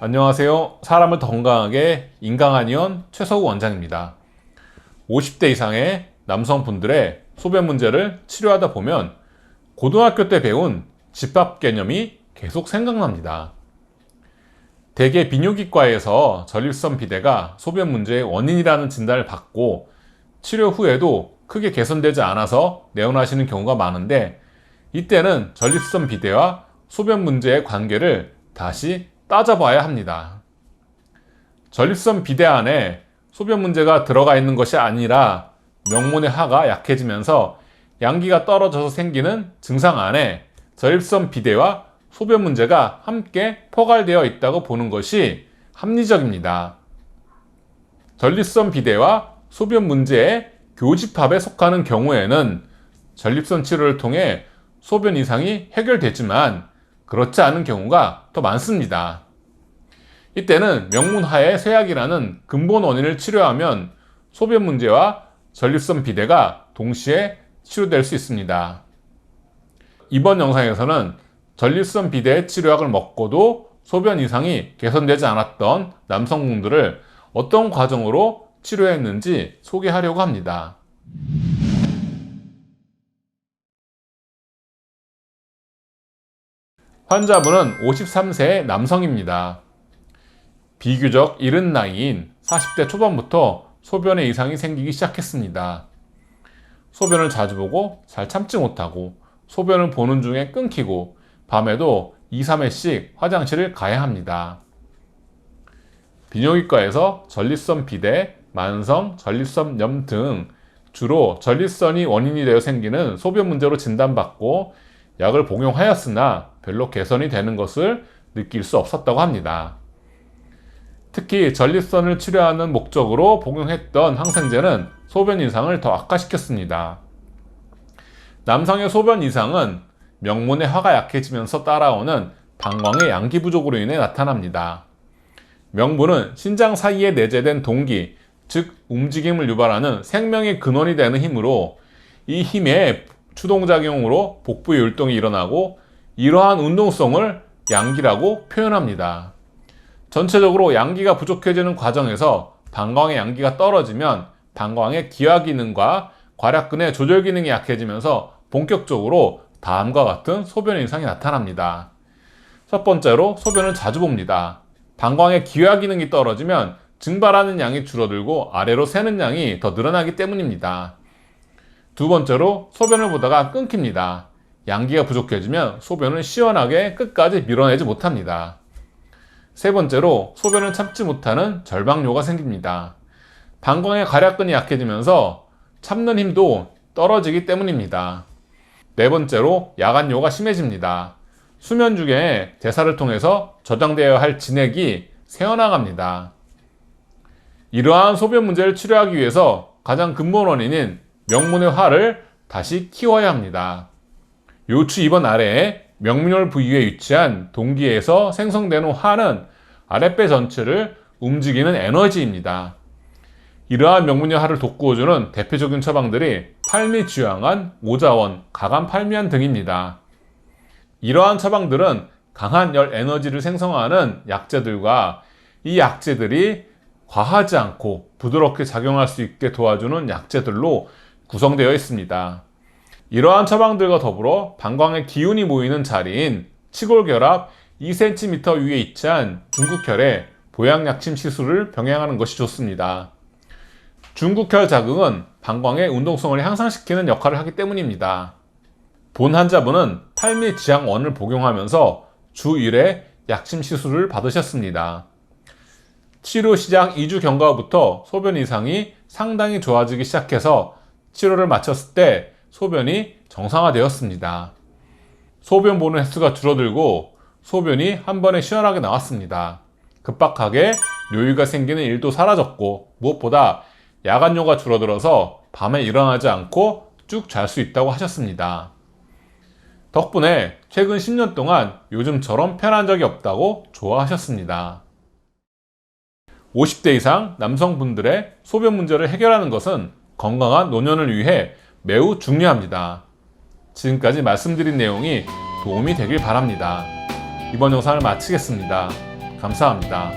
안녕하세요. 사람을 더 건강하게 인강한 의원 최서우 원장입니다. 50대 이상의 남성분들의 소변 문제를 치료하다 보면 고등학교 때 배운 집합 개념이 계속 생각납니다. 대개 비뇨기과에서 전립선 비대가 소변 문제의 원인이라는 진단을 받고 치료 후에도 크게 개선되지 않아서 내원하시는 경우가 많은데 이때는 전립선 비대와 소변 문제의 관계를 다시 따져봐야 합니다. 전립선 비대 안에 소변 문제가 들어가 있는 것이 아니라 명문의 하가 약해지면서 양기가 떨어져서 생기는 증상 안에 전립선 비대와 소변 문제가 함께 포괄되어 있다고 보는 것이 합리적입니다. 전립선 비대와 소변 문제의 교집합에 속하는 경우에는 전립선 치료를 통해 소변 이상이 해결되지만 그렇지 않은 경우가 더 많습니다. 이때는 명문하의 쇠약이라는 근본 원인을 치료하면 소변 문제와 전립선 비대가 동시에 치료될 수 있습니다. 이번 영상에서는 전립선 비대 치료약을 먹고도 소변 이상이 개선되지 않았던 남성분들을 어떤 과정으로 치료했는지 소개하려고 합니다. 환자분은 53세 남성입니다. 비교적 이른 나이인 40대 초반부터 소변에 이상이 생기기 시작했습니다. 소변을 자주 보고 잘 참지 못하고 소변을 보는 중에 끊기고 밤에도 2, 3회씩 화장실을 가야 합니다. 비뇨기과에서 전립선 비대, 만성 전립선 염 등 주로 전립선이 원인이 되어 생기는 소변 문제로 진단받고 약을 복용하였으나 별로 개선이 되는 것을 느낄 수 없었다고 합니다. 특히 전립선을 치료하는 목적으로 복용했던 항생제는 소변 이상을 더 악화시켰습니다. 남성의 소변 이상은 명문의 화가 약해지면서 따라오는 방광의 양기 부족으로 인해 나타납니다. 명분은 신장 사이에 내재된 동기, 즉 움직임을 유발하는 생명의 근원이 되는 힘으로 이 힘의 추동작용으로 복부의 율동이 일어나고 이러한 운동성을 양기라고 표현합니다. 전체적으로 양기가 부족해지는 과정에서 방광의 양기가 떨어지면 방광의 기화 기능과 괄약근의 조절 기능이 약해지면서 본격적으로 다음과 같은 소변 이상이 나타납니다. 첫 번째로 소변을 자주 봅니다. 방광의 기화 기능이 떨어지면 증발하는 양이 줄어들고 아래로 새는 양이 더 늘어나기 때문입니다. 두 번째로 소변을 보다가 끊깁니다. 양기가 부족해지면 소변을 시원하게 끝까지 밀어내지 못합니다. 세 번째로 소변을 참지 못하는 절방뇨가 생깁니다. 방광의 괄약근이 약해지면서 참는 힘도 떨어지기 때문입니다. 네 번째로 야간뇨가 심해집니다. 수면 중에 대사를 통해서 저장되어야 할 진액이 새어나갑니다. 이러한 소변 문제를 치료하기 위해서 가장 근본 원인인 명문의 화를 다시 키워야 합니다. 요추 2번 아래에 명문혈 부위에 위치한 동기에서 생성되는 화는 아랫배 전체를 움직이는 에너지입니다. 이러한 명문의 화를 돋구어주는 대표적인 처방들이 팔미지황한, 오자원, 가간 팔미안 등입니다. 이러한 처방들은 강한 열 에너지를 생성하는 약재들과 이 약재들이 과하지 않고 부드럽게 작용할 수 있게 도와주는 약재들로 구성되어 있습니다. 이러한 처방들과 더불어 방광의 기운이 모이는 자리인 치골결합 2cm 위에 위치한 중국혈에 보양약침 시술을 병행하는 것이 좋습니다. 중국혈 자극은 방광의 운동성을 향상시키는 역할을 하기 때문입니다. 본 환자분은 팔미지향원을 복용하면서 주 1회 약침 시술을 받으셨습니다. 치료 시작 2주 경과부터 소변 이상이 상당히 좋아지기 시작해서 치료를 마쳤을 때 소변이 정상화되었습니다. 소변 보는 횟수가 줄어들고 소변이 한 번에 시원하게 나왔습니다. 급박하게 뇨유가 생기는 일도 사라졌고 무엇보다 야간뇨가 줄어들어서 밤에 일어나지 않고 쭉 잘 수 있다고 하셨습니다. 덕분에 최근 10년 동안 요즘처럼 편한 적이 없다고 좋아하셨습니다. 50대 이상 남성분들의 소변 문제를 해결하는 것은 건강한 노년을 위해 매우 중요합니다. 지금까지 말씀드린 내용이 도움이 되길 바랍니다. 이번 영상을 마치겠습니다. 감사합니다.